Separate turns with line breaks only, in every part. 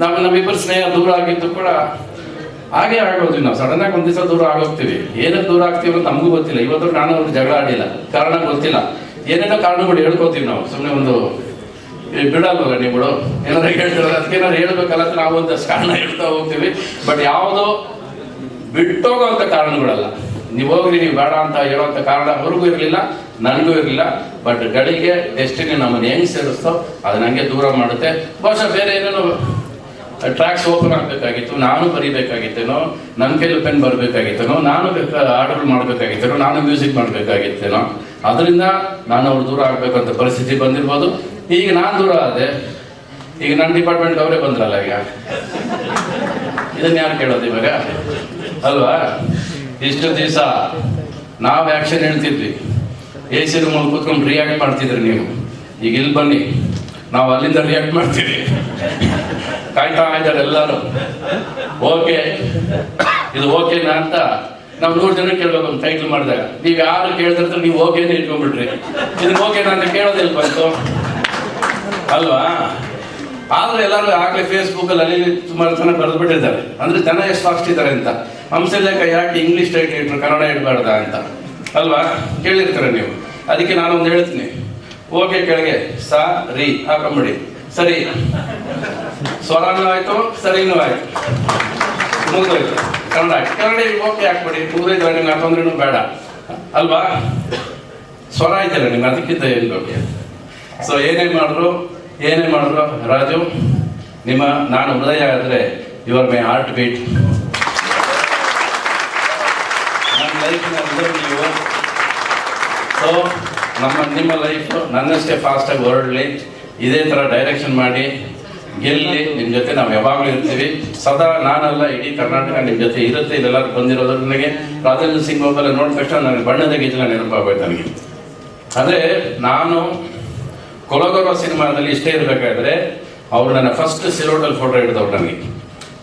ನಮ್ಮ ನಮ್ಮಿಬ್ಬರು ಸ್ನೇಹ ದೂರ ಆಗಿದ್ದು ಕೂಡ ಹಾಗೆ ಆಗೋದ್ವಿ ನಾವು ಸಡನ್ ಆಗಿ ಒಂದ್ ದಿವಸ ದೂರ ಆಗೋಗ್ತೀವಿ. ಏನಕ್ಕೆ ದೂರ ಆಗ್ತೀವಿ ಅಂತ ನಮಗೂ ಗೊತ್ತಿಲ್ಲ. ಇವತ್ತು ನಾನು ಜಗಳ ಆಡಿಲ್ಲ. ಕಾರಣ ಗೊತ್ತಿಲ್ಲ. ಏನೇನೋ ಕಾರಣಗಳು ಹೇಳ್ಕೊತೀವಿ ನಾವು. ಸುಮ್ಮನೆ ಒಂದು ಬಿಡಲ್ವ ನೀವು ಬಿಡು ಏನಾದ್ರು ಹೇಳ್ತಾರೆ ಅದಕ್ಕೆ ಏನಾದ್ರು ಹೇಳ್ಬೇಕಲ್ಲ ಅಂತ ನಾವು ಒಂದಷ್ಟು ಕಾರಣ ಹೇಳ್ತಾ ಹೋಗ್ತೀವಿ. ಬಟ್ ಯಾವುದೋ ಬಿಟ್ಟೋಗೋಂಥ ಕಾರಣಗಳಲ್ಲ. ನೀವು ಹೋಗ್ರಿ, ನೀವು ಬೇಡ ಅಂತ ಹೇಳೋಂಥ ಕಾರಣ ಅವ್ರಿಗೂ ಇರಲಿಲ್ಲ, ನನಗೂ ಇರಲಿಲ್ಲ. ಬಟ್ ಗಳಿಗೆ ಡೆಸ್ಟಿನಿ ನಮ್ಮನ್ನು ಹೆಂಗೆ ಸೇರಿಸ್ತೋ, ಅದು ನನಗೆ ದೂರ ಮಾಡುತ್ತೆ. ಬಹುಶಃ ಬೇರೆ ಏನೇನೋ ಟ್ರ್ಯಾಕ್ಸ್ ಓಪನ್ ಆಗಬೇಕಾಗಿತ್ತು, ನಾನು ಬರಿಬೇಕಾಗಿತ್ತೇನೋ ನನ್ನ ಕೈಲಿ ಪೆನ್ ಬರಬೇಕಾಗಿತ್ತೇನೋ, ನಾನು ಆರ್ಡರ್ ಮಾಡಬೇಕಾಗಿತ್ತೇನೋ, ನಾನು ಮ್ಯೂಸಿಕ್ ಮಾಡಬೇಕಾಗಿತ್ತೇನೋ, ಅದರಿಂದ ನಾನು ಅವ್ರು ದೂರ ಆಗಬೇಕಂತ ಪರಿಸ್ಥಿತಿ ಬಂದಿರ್ಬೋದು. ಈಗ ನಾನು ದೂರ ಆದೆ, ಈಗ ನನ್ನ ಡಿಪಾರ್ಟ್ಮೆಂಟ್ ಅವರೇ ಬಂದ್ರಲ್ಲ ಈಗ. ಇದನ್ನ ಯಾರು ಕೇಳೋದು ಇವಾಗ? ಅಲ್ವಾ? ಇಷ್ಟು ದಿವಸ ನಾವು ಆಕ್ಷನ್ ಹೇಳ್ತಿದ್ವಿ. ಎ ಸಿ ರೂಮಲ್ಲಿ ಕೂತ್ಕೊಂಡು ರಿಯಾಕ್ಟ್ ಮಾಡ್ತಿದ್ರಿ ನೀವು. ಈಗ ಇಲ್ಲಿ ಬನ್ನಿ, ನಾವು ಅಲ್ಲಿಂದ ರಿಯಾಕ್ಟ್ ಮಾಡ್ತೀವಿ. ಕಾಯ್ತಾ ಇದ್ದಾರೆ ಎಲ್ಲರೂ ಓಕೆ ಇದು ಓಕೆನಾ ಅಂತ ನಾವು ನೂರು ಜನ ಕೇಳ್ಬೇಕು ಒಂದು ಟೈಟ್ಲ್ ಮಾಡಿದಾಗ. ನೀವು ಯಾರು ಕೇಳಿದ್ರೆ ನೀವು ಓಕೆನೇ ಇಟ್ಕೊಂಡ್ಬಿಟ್ರಿ. ಇದು ಓಕೆನಾ ಅಂತ ಕೇಳೋದಿಲ್ಲ ಬಂತು ಅಲ್ವಾ? ಆದ್ರೆ ಎಲ್ಲರೂ ಆಗ್ಲೇ ಫೇಸ್ಬುಕ್ ಅಲ್ಲಿ ಸುಮಾರು ಜನ ಬರೆದು ಬಿಟ್ಟಿದ್ದಾರೆ ಅಂದ್ರೆ ಜನ ಎಷ್ಟು ಇದ್ದಾರೆ ಅಂತ. ಹಂಸಲೇಖ ಯಾಕೆ ಇಂಗ್ಲಿಷ್ ಟೈಟ್ಲ್ ಇಟ್ರು ಕನ್ನಡ ಇಡಬಾರ್ದ ಅಂತ. ಅಲ್ವಾ? ಕೇಳಿರ್ತಾರೆ ನೀವು? ಅದಕ್ಕೆ ನಾನು ಒಂದು ಹೇಳ್ತೀನಿ. ಓಕೆ ಕೆಳಗೆ, ಸಾ, ರೀ. ಹಾಕೊಂಬಿಡಿ ಸರಿ. ಸ್ವರನೂ ಆಯಿತು, ಸರಿನೂ ಆಯ್ತು. ಮುಗಿದೋಯ್ತು. ಕನ್ನಡ ಕನ್ನಡ ಓಕೆ ಹಾಕ್ಬಿಡಿ ಮುಗಿದೋಯ್ತು ನಿಮ್ಗೆ ಹಾಕೊಂಡ್ರೂ ಬೇಡ. ಅಲ್ವಾ? ಸ್ವರ ಆಯ್ತಲ್ಲ ನಿಮ್ಗೆ, ಅದಕ್ಕಿಂತ ಏನು ಬೇಕು? ಸೊ ಏನೇ ಮಾಡಿದ್ರು ಏನೇ ಮಾಡಿದ್ರು, ರಾಜು, ನಿಮ್ಮ, ನಾನು ಹೃದಯ ಆದರೆ ಯುವರ್ ಮೈ ಹಾರ್ಟ್ ಬೀಟ್ ನನ್ನ ಸೊ ನಮ್ಮ, ನಿಮ್ಮ ಲೈಫ್ ನನ್ನಷ್ಟೇ ಫಾಸ್ಟಾಗಿ ಹೊರಡಲಿ. ಇದೇ ಥರ ಡೈರೆಕ್ಷನ್ ಮಾಡಿ. ಗೆಲ್ಲಿ ನಿಮ್ಮ ಜೊತೆ ನಾವು ಯಾವಾಗಲೂ ಇರ್ತೀವಿ. ಸದಾ ನಾನಲ್ಲ, ಇಡೀ ಕರ್ನಾಟಕ ನಿಮ್ಮ ಜೊತೆ ಇರುತ್ತೆ. ಇಲ್ಲೆಲ್ಲರೂ ಬಂದಿರೋದು ನನಗೆ ರಾಜೇಂದ್ರ ಸಿಂಗ್ ಒಬ್ಬಲ್ಲ ನೋಡಿದ ತಕ್ಷಣ ನನಗೆ ಬಣ್ಣದ ಗೀತನ ನೆನಪಾಗೋಯ್ತು ನನಗೆ. ಅಂದರೆ ನಾನು ಕೊಲಗೌರವ ಸಿನಿಮಾದಲ್ಲಿ ಇಷ್ಟೇ ಇರಬೇಕಾದ್ರೆ ಅವ್ರು ನನ್ನ ಫಸ್ಟ್ ಸಿಲೋಟಲ್ ಫೋಟೋ ಹಿಡಿದವ್ರು ನನಗೆ.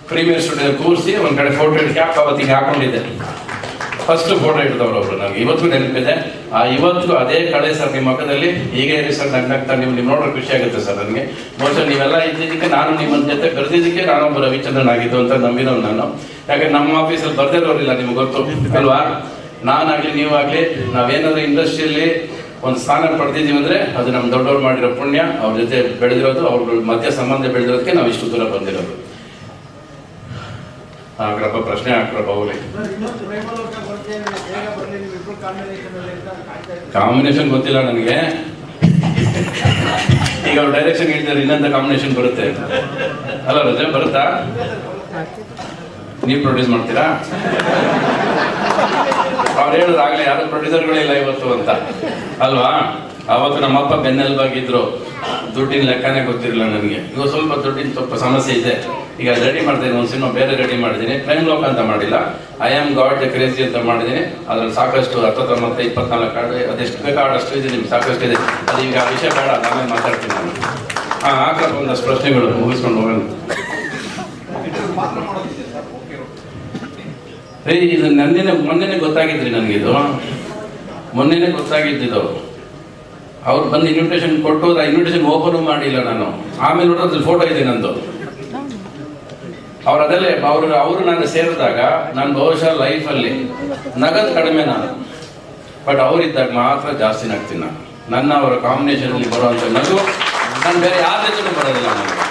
ಪ್ರೀಮಿಯರ್ ಸ್ಟುಡಿಯೋದಲ್ಲಿ ಕೂರಿಸಿ ಒಂದು ಕಡೆ ಫೋಟೋ ಹಿಡಿದು ಕ್ಯಾಪ್ ಅವತ್ತಿಗೆ ಹಾಕೊಂಡಿದ್ದೆ. ಫಸ್ಟ್ ಫೋಟೋ ಹಿಡಿದವ್ರು ಅವರು ನನಗೆ. ಇವತ್ತು ನೆನಪಿದೆ. ಆ ಇವತ್ತು ಅದೇ ಕಳೆ ಸರ್, ನಿಮ್ಮ ಮಗದಲ್ಲಿ ಹೀಗೆ ಇರಿ ಸರ್ ನಗ್ನಾಗ್ತಾ ನೀವು ನೀವು ನೋಡೋಕೆ ಖುಷಿ ಆಗುತ್ತೆ ಸರ್ ನನಗೆ. ಬಹುಶಃ ನೀವೆಲ್ಲ ಇದ್ದಿದ್ದಕ್ಕೆ ನಾನು ನಿಮ್ಮ ಜೊತೆ ಕರೆದಿದ್ದಕ್ಕೆ ನಾನೊಬ್ಬ ರವಿಚಂದ್ರನ್ ಆಗಿದ್ದು ಅಂತ ನಂಬಿರೋ ನಾನು. ಯಾಕಂದ್ರೆ ನಮ್ಮ ಆಫೀಸಲ್ಲಿ ಬರ್ದಿರೋರಿಲ್ಲ ನಿಮ್ಗೆ ಗೊತ್ತು, ಅಲ್ವಾ? ನಾನಾಗ್ಲಿ, ನೀವಾಗ್ಲಿ, ನಾವೇನಾದ್ರೂ ಇಂಡಸ್ಟ್ರಿಯಲ್ಲಿ ಒಂದು ಸ್ಥಾನ ಪಡೆದಿದ್ದೀವಿ ಅಂದ್ರೆ ಅದು ನಮ್ಮ ದೊಡ್ಡವ್ರು ಮಾಡಿರೋ ಪುಣ್ಯ. ಅವ್ರ ಜೊತೆ ಬೆಳೆದಿರೋದು, ಅವ್ರ ಮಧ್ಯ ಸಂಬಂಧ ಬೆಳೆದಿರೋದಕ್ಕೆ ನಾವು ಇಷ್ಟು ದೂರ ಬಂದಿರೋದು. ಹಾಕ್ರಪ್ಪ ಪ್ರಶ್ನೆ ಹಾಕ್ರಪ್ಪ, ಹೋಗ್ಲಿ.
ಕಾಂಬಿನೇಷನ್
ಗೊತ್ತಿಲ್ಲ ನನಗೆ. ಈಗ ಅವ್ರು ಡೈರೆಕ್ಷನ್ ಹೇಳ್ತಾರೆ, ಇನ್ನಂತ ಕಾಂಬಿನೇಷನ್ ಬರುತ್ತೆ. ಅಲ್ಲ ರಜೆ, ಬರುತ್ತಾ? ನೀವು ಪ್ರೊಡ್ಯೂಸ್ ಮಾಡ್ತೀರಾ? ಅವ್ರು ಹೇಳಿದ್ರು ಆಗ್ಲೇ ಯಾರು ಪ್ರೊಡ್ಯೂಸರ್ಗಳಿಲ್ಲ ಇವತ್ತು ಅಂತ. ಅಲ್ವಾ? ಅವತ್ತು ನಮ್ಮಪ್ಪ ಬೆನ್ನೆಲುಬಾಗಿದ್ರು. ದುಡ್ಡಿನ ಲೆಕ್ಕನೇ ಗೊತ್ತಿರಲಿಲ್ಲ ನನಗೆ. ಈಗ ಸ್ವಲ್ಪ ದುಡ್ಡಿನ ಸ್ವಲ್ಪ ಸಮಸ್ಯೆ ಇದೆ. ಈಗ ರೆಡಿ ಮಾಡ್ತೀನಿ ಒಂದು ಸಿನಿಮಾ ಬೇರೆ ರೆಡಿ ಮಾಡಿದ್ದೀನಿ. ಪ್ರೇಮ್ ಲೋಕ ಅಂತ ಮಾಡಿಲ್ಲ. ಐ ಆಮ್ ಗಾಡ್ ಕ್ರೇಜಿ ಅಂತ ಮಾಡಿದ್ದೀನಿ. ಅದ್ರಲ್ಲಿ ಸಾಕಷ್ಟು ಮತ್ತೆ ಇಪ್ಪತ್ನಾಲ್ಕು ಕಾರ್ಡ್ ಅದೆಷ್ಟು ಬೇಕಾ ಅಷ್ಟು ಇದೆ ನಿಮ್ಗೆ, ಸಾಕಷ್ಟು ಇದೆ. ಅದು ಈಗ ಆ ವಿಷಯ ಬೇಡ ಆಮೇಲೆ ಮಾತಾಡ್ತೀನಿ ನಾನು. ಹಾಂ ಹಾಕಪ್ಪ ಒಂದಷ್ಟು ಪ್ರಶ್ನೆಗಳು ಮುಗಿಸ್ಕೊಂಡು ಹೋಗೋಣ. ಇದು ನಂದಿನೇ, ಮೊನ್ನೆನೆ ಗೊತ್ತಾಗಿದ್ರಿ ನನಗಿದು ಮೊನ್ನೆನೆ ಗೊತ್ತಾಗಿದ್ದಿದ್ದು. ಅವ್ರು ಬಂದು ಇನ್ವಿಟೇಷನ್ ಕೊಟ್ಟು ಆ ಇನ್ವಿಟೇಷನ್ ಓಪನ್ ಮಾಡಿಲ್ಲ ನಾನು. ಆಮೇಲೆ ನೋಡೋದ್ರಲ್ಲಿ ಫೋಟೋ ಇದೆ ನಂದು. ಅವ್ರು ಅದಲ್ಲೇ, ಅವರು ಅವರು ನಾನು ಸೇರಿದಾಗ ನಾನು ಬಹುಶಃ ಲೈಫಲ್ಲಿ ನಗದು ಕಡಿಮೆ ನಾನು. ಬಟ್ ಅವರಿದ್ದಾಗ ಮಾತ್ರ ಜಾಸ್ತಿ ನಗ್ತೀನಿ ನಾನು. ನನ್ನ ಅವರ ಕಾಂಬಿನೇಷನಲ್ಲಿ ಬರುವಂಥ ನಗು ನಾನು ಬೇರೆ ಯಾರ ಜೊತೆ ಬರೋದಿಲ್ಲ ನನಗೆ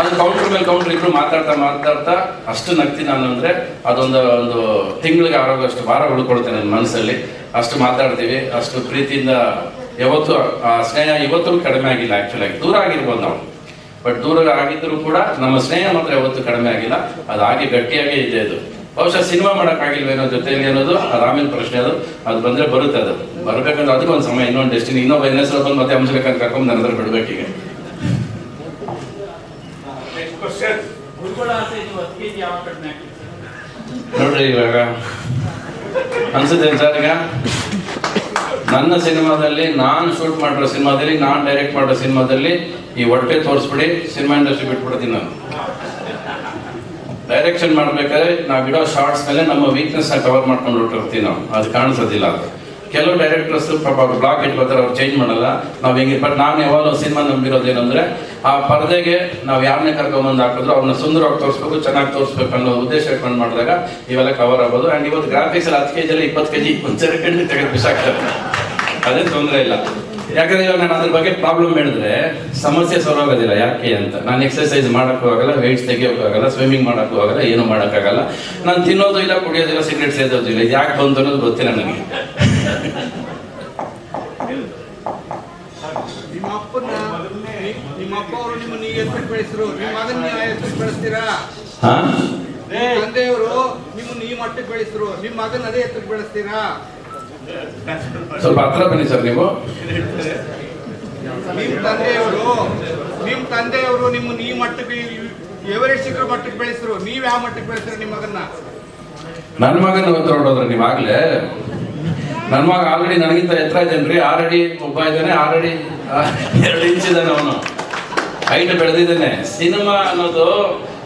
ಅದು ಕೌಂಟರ್ ಮೇಲೆ ಕೌಂಟರ್ ಇಬ್ರು ಮಾತಾಡ್ತಾ ಮಾತಾಡ್ತಾ ಅಷ್ಟು ನಗ್ತೀನಿ ನಾನು ಅಂದ್ರೆ ಅದೊಂದು, ಒಂದು ತಿಂಗಳಿಗೆ ಆರೋಗ್ಯ ಅಷ್ಟು ಭಾರ ಉಳ್ಕೊಳ್ತೇನೆ ನನ್ನ ಮನಸ್ಸಲ್ಲಿ. ಅಷ್ಟು ಮಾತಾಡ್ತೀವಿ, ಅಷ್ಟು ಪ್ರೀತಿಯಿಂದ ಯಾವತ್ತು ಆ ಸ್ನೇಹ ಇವತ್ತು ಕಡಿಮೆ ಆಗಿಲ್ಲ ಆ್ಯಕ್ಚುಲಾಗಿ ಆಗಿ ದೂರ ಆಗಿರ್ಬೋದು ನಾವು. ಬಟ್ ದೂರ ಆಗಿದ್ರು ಕೂಡ ನಮ್ಮ ಸ್ನೇಹ ಮಾತ್ರ ಯಾವತ್ತು ಕಡಿಮೆ ಆಗಿಲ್ಲ. ಅದು ಹಾಗೆ ಗಟ್ಟಿಯಾಗೇ ಇದೆ ಅದು. ಬಹುಶಃ ಸಿನಿಮಾ ಮಾಡೋಕ್ಕಾಗಿಲ್ವೇನೋ ಜೊತೆಯಲ್ಲಿ ಅನ್ನೋದು ಅದು ಆಮೇಲೆ ಪ್ರಶ್ನೆ ಅದು. ಅದು ಬಂದ್ರೆ ಬರುತ್ತೆ ಅದು. ಬರಬೇಕಂದ್ರೆ ಅದಕ್ಕೆ ಒಂದು ಸಮಯ ಇನ್ನೊಂದು ಡೆಸ್ಟಿನಿ ಇನ್ನೊಬ್ಬ ಎನ್ ಎಸ್ ಬಂದು ಮತ್ತೆ ಅಂಶಲೇಖನ್ ಕರ್ಕೊಂಡು ನನ್ನ ಹತ್ರ ಬಿಡ್ಬೇಕೀಗ ನೋಡ್ರಿ ಇವಾಗ. ಅನ್ಸುತ್ತೆ ಸರ್ ಈಗ ನನ್ನ ಸಿನಿಮಾದಲ್ಲಿ, ನಾನು ಶೂಟ್ ಮಾಡಿರೋ ಸಿನಿಮಾದಲ್ಲಿ, ನಾನು ಡೈರೆಕ್ಟ್ ಮಾಡಿರೋ ಸಿನಿಮಾದಲ್ಲಿ ಈ ಹೊಟ್ಟೆ ತೋರಿಸ್ಬಿಡಿ, ಸಿನಿಮಾ ಇಂಡಸ್ಟ್ರಿ ಬಿಟ್ಬಿಡ್ತೀನಿ ನಾನು. ಡೈರೆಕ್ಷನ್ ಮಾಡ್ಬೇಕಾದ್ರೆ ನಾವು ಇಡೋ ಶಾರ್ಟ್ಸ್ ಮೇಲೆ ನಮ್ಮ ವೀಕ್ನೆಸ್ ಕವರ್ ಮಾಡ್ಕೊಂಡು ಹೊರಟಿರ್ತೀವಿ ನಾವು. ಅದು ಕಾಣಿಸೋದಿಲ್ಲ. ಕೆಲವು ಡೈರೆಕ್ಟರ್ಸ್ ಪಾಪ ಅವ್ರು ಬ್ಲಾಕ್ ಇಟ್ಕೋತಾರೆ, ಅವ್ರು ಚೇಂಜ್ ಮಾಡಲ್ಲ. ನಾವು ಹೆಂಗೆ, ಬಟ್ ನಾನು ಯಾವಾಗಲೂ ಸಿನಿಮಾ ನಂಬಿರೋದು ಏನಂದ್ರೆ, ಆ ಪರದೆಗೆ ನಾವು ಯಾರನ್ನೇ ಕರ್ಕೊಂಬಂದು ಹಾಕಿದ್ರು ಅವ್ರನ್ನ ಸುಂದರವಾಗಿ ತೋರಿಸ್ಬೇಕು, ಚೆನ್ನಾಗಿ ತೋರಿಸ್ಬೇಕು ಅನ್ನೋ ಉದ್ದೇಶ ಇಟ್ಕೊಂಡು ಮಾಡಿದಾಗ ಇವೆಲ್ಲ ಕವರ್ ಆಗ್ಬೋದು. ಆ್ಯಂಡ್ ಇವತ್ತು ಗ್ರಾಫಿಕ್ಸ್ ಹತ್ತು ಕೆ ಜಿಯಲ್ಲಿ ಇಪ್ಪತ್ತು ಕೆ ಜಿ ಒಂದು ಸೆಕೆಂಡ್ ತೆಗೆದು ಬಿಸಾಕ್ತಾರೆ. ಅದೇ ತೊಂದರೆ ಇಲ್ಲ. ಯಾಕಂದ್ರೆ ಇವಾಗ ನಾನು ಅದ್ರ ಬಗ್ಗೆ ಪ್ರಾಬ್ಲಮ್ ಹೇಳಿದ್ರೆ ಸಮಸ್ಯೆ ಸೊರೋಗೋದಿಲ್ಲ ಯಾಕೆ ಅಂತ? ನಾನು ಎಕ್ಸರ್ಸೈಸ್ ಮಾಡೋಕ್ಕೂ ಆಗಲ್ಲ ವೆಯ್ಟ್ಸ್ ತೆಗಿಯೋಕ್ಕೂ ಆಗಲ್ಲ ಸ್ವಿಮ್ಮಿಂಗ್ ಮಾಡೋಕ್ಕೂ ಆಗಲ್ಲ ಏನು ಮಾಡೋಕ್ಕಾಗಲ್ಲ. ನಾನು ತಿನ್ನೋದು ಇಲ್ಲ ಕುಡಿಯೋದಿಲ್ಲ ಸಿಗರೇಟ್ ಸೇದೋದು ಇಲ್ಲ. ಇದು ಯಾಕೆ ಬಂತು ಅನ್ನೋದು ಗೊತ್ತಿಲ್ಲ ನನಗೆ.
ಬೆಳೆಸ್ತೀರಾ?
ಸ್ವಲ್ಪ ಹತ್ರ ಬನ್ನಿ ಸರ್ ನೀವು.
ನಿಮ್ಮ ತಂದೆಯವರು ನಿಮ್ಮ ತಂದೆಯವರು ನಿಮ್ಮ ಈ ಮಟ್ಟಕ್ಕೆ ಎವರೆಸ್ಟ್ ಶಿಖರ ಮಟ್ಟಕ್ಕೆ ಬೆಳೆಸಿರು ನೀವ್ ಯಾವ ಮಟ್ಟಕ್ಕೆ ಬೆಳೆಸಿರು ನಿಮ್ಮ ಮಗನ್ನ?
ನನ್ನ ಮಗನ ಹತ್ರ ಹೊಡೋದ್ರೆ ನೀವು ಆಗ್ಲೇ. ನನ್ನ ಮಗ ಆಲ್ರೆಡಿ ನನಗಿಂತ ಎತ್ತರ ಇದ್ದೇನ್ರಿ ಆರು ಅಡಿ ಒಬ್ಬ ಇದ್ದಾನೆ ಆರು ಅಡಿ ಎರಡು ಇಂಚ್ ಇದ್ದಾನೆ ಅವನು. ಹೈಟ್ ಬೆಳೆದಿದ್ದಾನೆ. ಸಿನಿಮಾ ಅನ್ನೋದು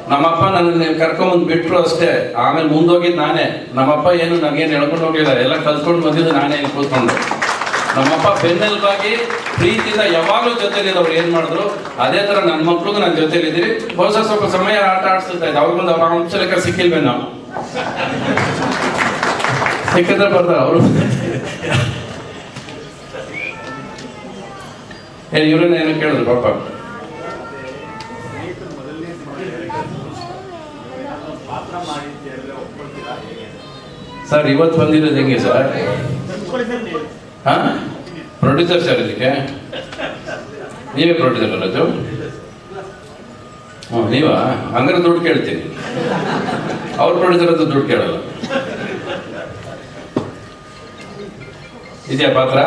ನಮ್ಮಪ್ಪ ನನ್ನ ಕರ್ಕೊಂಬಂದು ಬಿಟ್ರು ಅಷ್ಟೇ. ಆಮೇಲೆ ಮುಂದೋಗಿದ್ದು ನಾನೇ. ನಮ್ಮಪ್ಪ ಏನು ನನಗೇನು ಹೇಳ್ಕೊಂಡು ಹೋಗಿಲ್ಲ ಎಲ್ಲ ಕಲ್ತ್ಕೊಂಡು ಬಂದಿದ್ದು ನಾನೇ ಇಲ್ಲಿ ಕೂತ್ಕೊಂಡು. ನಮ್ಮಪ್ಪ ಬೆನ್ನೆಲುಬಾಗಿ ಪ್ರೀತಿಯಿಂದ ಯಾವಾಗಲೂ ಜೊತೆಲಿದ್ದವ್ರು. ಏನ್ ಮಾಡಿದ್ರು? ಅದೇ ತರ ನನ್ನ ಮಕ್ಳಿಗೂ ನನ್ನ ಜೊತೆಲಿದ್ದೀರಿ ಬಹುಶಃ ಸ್ವಲ್ಪ ಸಮಯ ಆಟ ಆಡಿಸ್ತಾ ಇದ್ದೆ. ಅವ್ರಿಗೊಂದು ಅವ್ರ ಅಂಶ ಲೆಕ್ಕ ಸಿಕ್ಕಿಲ್ವೇ ನಾವು. ಸಿಕ್ಕಿದ್ರೆ ಬರ್ತಾರೆ ಅವರು. ಏ, ಇವ್ರನ್ನ ಏನು ಕೇಳಿದ್ರು ಪಾಪ. ಸರ್, ಇವತ್ತು ಬಂದಿರೋದು ಹೆಂಗೆ ಸರ್? ಹಾಂ? ಪ್ರೊಡ್ಯೂಸರ್ ಸರ್ ಇದಕ್ಕೆ ನೀವೇ ಪ್ರೊಡ್ಯೂಸರ್ ಅಲ್ಲದು ಹ್ಞೂ ನೀವಾ? ಹಂಗಾರೆ ದುಡ್ಡು ಕೇಳ್ತೀನಿ. ಅವ್ರ ಪ್ರೊಡ್ಯೂಸರ್ ಅಂತ ದುಡ್ಡು ಕೇಳಲ್ಲ. ಇದೆಯಾ ಪಾತ್ರ?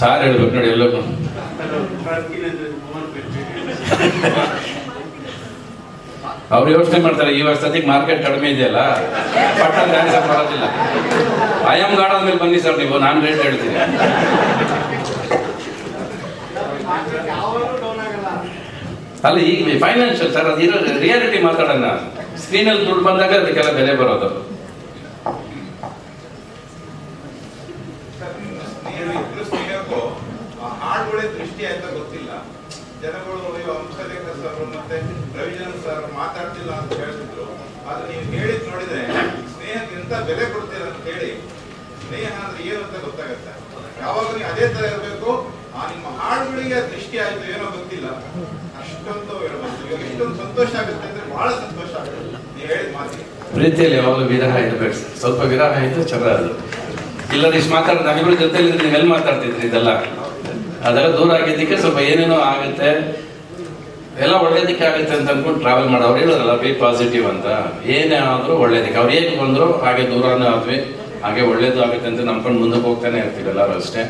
ಸಾರ್ ಹೇಳ್ಬೇಕು ನೋಡಿ ಎಲ್ಲೋ ಅವ್ರು ಯೋಚನೆ ಮಾಡ್ತಾರೆ, ಈ ಸದ್ಯಕ್ಕೆ ಮಾರ್ಕೆಟ್ ಕಡಿಮೆ ಇದೆಯಲ್ಲ, ಪಟ್ಟಣ ಆನ್ಸರ್ ಮಾಡೋದಿಲ್ಲ ಐ ಆಮ್ ಗಾರ್ಡ್ ಆದ್ಮೇಲೆ ಬನ್ನಿ ಸರ್ ನೀವು, ನಾನು ರೇಟ್ ಹೇಳ್ತೀನಿ. ಅಲ್ಲ, ಈಗ ಫೈನಾನ್ಷಿಯಲ್ ಸರ್ ಅದು ಇರೋ ರಿಯಾಲಿಟಿ ಮಾತಾಡೋಣ. ಸ್ಕ್ರೀನಲ್ಲಿ ದುಡ್ಡು ಬಂದಾಗ ಅದಕ್ಕೆಲ್ಲ ಬೆಲೆ ಬರೋದು.
ದೃಷ್ಟಿ ಆಯ್ತಾ ಗೊತ್ತಿಲ್ಲ. ಜನಗಳು ಅಯ್ಯೋ ಹಂಸಲೇಖ ಸರ್ ಮತ್ತೆ ರವಿಚಂದ್ರ ಸರ್ ಮಾತಾಡ್ತಿಲ್ಲ ಅಂತ ಹೇಳ್ತಿದ್ರು ಆದ್ರೆ ನೀವು ಹೇಳಿದ್ ನೋಡಿದ್ರೆ ಸ್ನೇಹಕ್ಕೆ ಎಂತ ಬೆಲೆ ಕೊಡ್ತೀರ ಅಂತ ಹೇಳಿ, ಸ್ನೇಹ ಅಂದ್ರೆ ಏನು ಅಂತ ಗೊತ್ತಾಗತ್ತೆ. ಯಾವಾಗ ನೀವು ಅದೇ ತರ ಇರಬೇಕು. ಆ ನಿಮ್ಮ ಹಾಡುಗಳಿಗೆ ದೃಷ್ಟಿ ಆಯ್ತು, ಏನೋ ಗೊತ್ತಿಲ್ಲ. ಅಷ್ಟೊಂದು ಹೇಳ್ಬೋದು. ಇವಾಗ ಇಷ್ಟೊಂದು ಸಂತೋಷ ಆಗುತ್ತೆ ಅಂದ್ರೆ ಬಹಳ ಸಂತೋಷ ಆಗುತ್ತೆ. ನೀವು ಹೇಳಿದ ಮಾತಿಗೆ
ಪ್ರೀತಿಯಲ್ಲಿ ಯಾವಾಗಲೂ ವಿರಹ ಇರಬೇಕು ಸ್ವಲ್ಪ ವಿರಹ ಇದ್ದು ಚೆನ್ನಾಗಿ ಅದು ಇಲ್ಲದ ಇಷ್ಟು ಮಾತಾಡ ಜೊತೆಯಲ್ಲೇ ನೀವು ನೀವೆಲ್ಲಿ ಮಾತಾಡ್ತಿದ್ರಿ ಇದೆಲ್ಲ? ಅದೆಲ್ಲ ದೂರ ಆಗಿದ್ದಕ್ಕೆ ಸ್ವಲ್ಪ ಏನೇನೋ ಆಗುತ್ತೆ, ಎಲ್ಲ ಒಳ್ಳೇದಕ್ಕೆ ಆಗುತ್ತೆ ಅಂತ ಅನ್ಕೊಂಡು ಟ್ರಾವೆಲ್ ಮಾಡಿ ಅವ್ರು ಹೇಳೋದಲ್ಲ ಬಿ ಪಾಸಿಟಿವ್ ಅಂತ. ಏನೇ ಆದರೂ ಒಳ್ಳೇದಕ್ಕೆ. ಅವ್ರು ಹೇಗೆ ಬಂದ್ರು, ಹಾಗೆ ದೂರನೂ ಆದ್ವಿ, ಹಾಗೆ ಒಳ್ಳೇದು ಆಗುತ್ತೆ ಅಂತ ನಂಬ್ಕೊಂಡು ಮುಂದಕ್ಕೆ ಹೋಗ್ತಾನೆ ಇರ್ತೀವಿ ಎಲ್ಲರೂ ಅಷ್ಟೇ.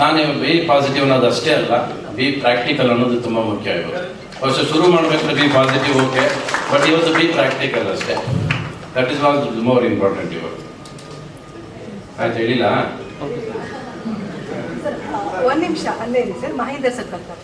ನಾನು ಬಿ ಪಾಸಿಟಿವ್ ಅನ್ನೋದು ಅಷ್ಟೇ ಅಲ್ಲ ಬಿ ಪ್ರಾಕ್ಟಿಕಲ್ ಅನ್ನೋದು ತುಂಬ ಮುಖ್ಯ ಆಗಿರುತ್ತೆ ಫಸ್ಟ್ ಶುರು ಮಾಡಬೇಕಾದ್ರೆ ಬಿ ಪಾಸಿಟಿವ್ ಓಕೆ ಬಟ್ ಇವತ್ತು ಬಿ ಪ್ರಾಕ್ಟಿಕಲ್ ಅಷ್ಟೇ. That is was more important ಇವತ್ತು ಆಯ್ತು, ಹೇಳಿಲ್ಲ?
ಸರ್ ಒಂದ್ ನಿಮಿಷ ಅಲ್ಲೇ ಇರಿ ಸರ್ ಮಹೇಂದ್ರ ಸರ್ ಬರ್ತಾರೆ.